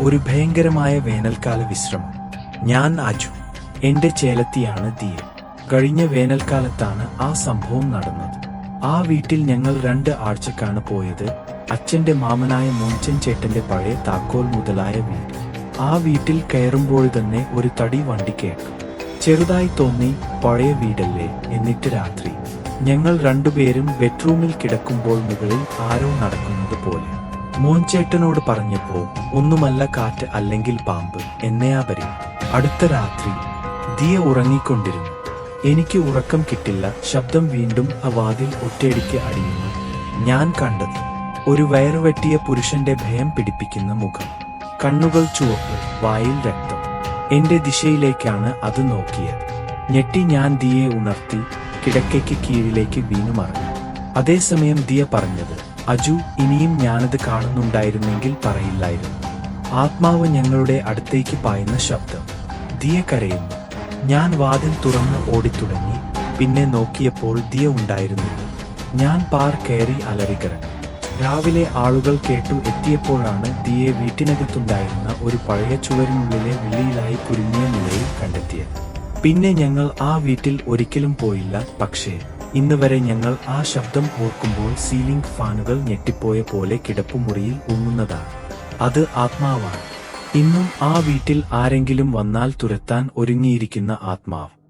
ഒരു ഭയങ്കരമായ വേനൽക്കാല വിശ്രമം. ഞാൻ അജു എന്റെ ചേലത്തിയാണ് ദിയ. കഴിഞ്ഞ വേനൽക്കാലത്താണ് ആ സംഭവം നടന്നത്. ആ വീട്ടിൽ ഞങ്ങൾ രണ്ട് ആഴ്ചക്കാണ് പോയത്. അച്ഛന്റെ മാമനായ മൂഞ്ചൻ ചേട്ടന്റെ പഴയ താക്കോൽ മുതലായ വീട്. ആ വീട്ടിൽ കയറുമ്പോൾ തന്നെ ഒരു തടി വണ്ടി കേട്ടു. ചെറുതായി തോന്നി പഴയ വീടല്ലേ? എന്നിട്ട് രാത്രി. ഞങ്ങൾ രണ്ടുപേരും ബെഡ്റൂമിൽ കിടക്കുമ്പോൾ മുകളിൽ ആരോ നടക്കുന്നത് പോലെ. മോൻചേട്ടനോട് പറഞ്ഞപ്പോ ഒന്നുമല്ല കാറ്റ് അല്ലെങ്കിൽ പാമ്പ് എന്നെയാപരി. അടുത്ത രാത്രി ദിയ ഉറങ്ങിക്കൊണ്ടിരുന്നു. എനിക്ക് ഉറക്കം കിട്ടില്ല. ശബ്ദം വീണ്ടും ആ വാതിൽ ഒറ്റയടിക്ക് അടിയുന്നു. ഞാൻ കണ്ടത് ഒരു വയറുവെട്ടിയ പുരുഷന്റെ ഭയം പിടിപ്പിക്കുന്ന മുഖം. കണ്ണുകൾ ചുവപ്പ് വായിൽ രക്തം. എന്റെ ദിശയിലേക്കാണ് അത് നോക്കിയത്. ഞെട്ടി ഞാൻ ദിയെ ഉണർത്തി കിടക്കയ്ക്ക് കീഴിലേക്ക് വീണു മറഞ്ഞു അതേസമയം ദിയ പറഞ്ഞത് അജു ഇനിയും ഞാനത് കാണുന്നുണ്ടായിരുന്നെങ്കിൽ പറയില്ലായിരുന്നു. ആത്മാവ് ഞങ്ങളുടെ അടുത്തേക്ക് പായുന്ന ശബ്ദം. ദിയ കരയുന്നു. ഞാൻ വാതിൽ തുറന്ന് ഓടിത്തുടങ്ങി. പിന്നെ നോക്കിയപ്പോൾ ദിയ ഉണ്ടായിരുന്നില്ല. ഞാൻ പാർ കയറി അലറികറ രാവിലെ ആളുകൾ കേട്ടു എത്തിയപ്പോഴാണ് ദിയെ വീട്ടിനകത്തുണ്ടായിരുന്ന ഒരു പഴയ ചുവരിനുള്ളിലെ വിളിയിലായി കുരുങ്ങിയ നിലയിൽ കണ്ടെത്തിയത്. പിന്നെ ഞങ്ങൾ ആ വീട്ടിൽ ഒരിക്കലും പോയില്ല പക്ഷേ ഇന്ന് വരെ ഞങ്ങൾ ആ ശബ്ദം ഓർക്കുമ്പോൾ സീലിംഗ് ഫാനുകൾ ഞെട്ടിപ്പോയ പോലെ കിടപ്പുമുറിയിൽ ഉങ്ങുന്നതാണ്. അത് ആത്മാവാണ്. ഇന്നും ആ വീട്ടിൽ ആരെങ്കിലും വന്നാൽ തുരത്താൻ ഒരുങ്ങിയിരിക്കുന്ന ആത്മാവ്.